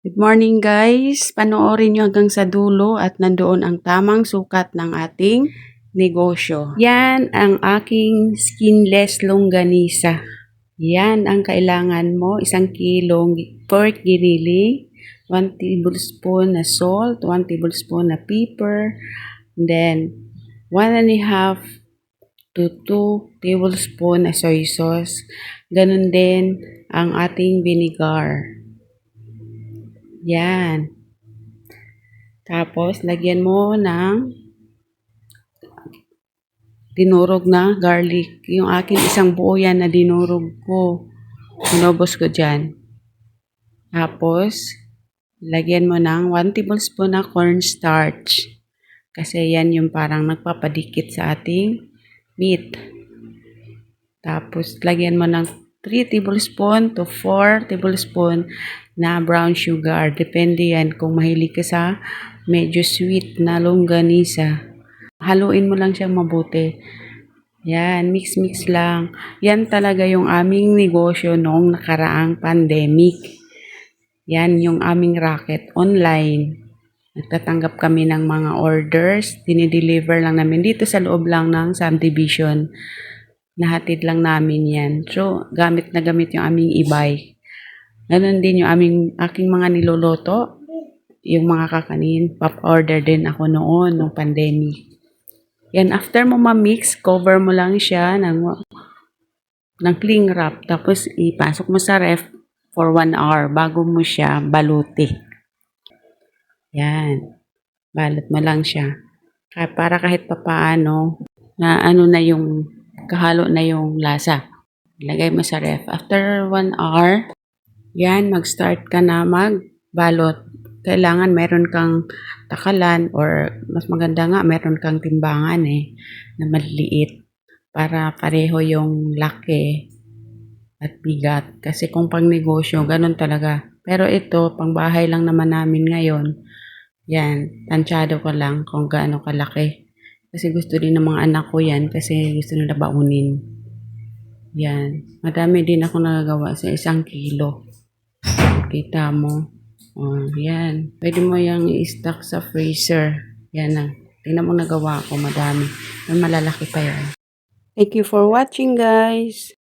Good morning guys! Panoorin nyo hanggang sa dulo at nandoon ang tamang sukat ng ating negosyo. Yan ang aking skinless longganisa. Yan ang kailangan mo. Isang kilong pork giniling, 1 tablespoon na salt, 1 tablespoon na pepper, and then 1 and a half to 2 tablespoon na soy sauce. Ganun din ang ating vinegar. Yan. Tapos, lagyan mo ng dinurog na garlic. Yung akin isang buo yan na dinurog ko. Sinobos ko dyan. Tapos, lagyan mo ng 1 tablespoon na cornstarch. Kasi yan yung parang nagpapadikit sa ating meat. Tapos, lagyan mo ng 3 tablespoon to 4 tablespoon na brown sugar. Depende yan kung mahilig ka sa medyo sweet na longganisa. Haluin mo lang siyang mabuti. Yan, mix-mix lang. Yan talaga yung aming negosyo noong nakaraang pandemic. Yan yung aming racket online. Nagtatanggap kami ng mga orders. Dinideliver lang namin dito sa loob lang ng subdivision. Nahatid lang namin yan. So, gamit na gamit yung aming e-buy. Ganon din yung aming, aking mga niloloto. Yung mga kakanin. Pop-order din ako noon, nung pandemic. Yan, after mo ma-mix, cover mo lang siya ng, ng cling wrap. Tapos, ipasok mo sa ref for 1 hour bago mo siya baluti. Yan. Balot mo lang siya. Kaya para kahit papaano, na ano na yung, kahalo na yung lasa. Lagay mo sa ref. After 1 hour, yan, mag-start ka na magbalot. Kailangan meron kang takalan or mas maganda nga meron kang timbangan eh na maliliit para pareho yung laki at bigat. Kasi kung pang negosyo, ganun talaga. Pero ito, pang bahay lang naman namin ngayon. Yan, tansyado ko lang kung gaano kalaki. Kasi gusto din ng mga anak ko yan kasi gusto nila baunin. Yan. Madami din ako nagagawa sa isang kilo. Kita mo. Oh, yan. Pwede mo yung i-stock sa freezer. Yan na. Tingnan mo nagawa ko, madami. May malalaki pa yan. Thank you for watching, guys.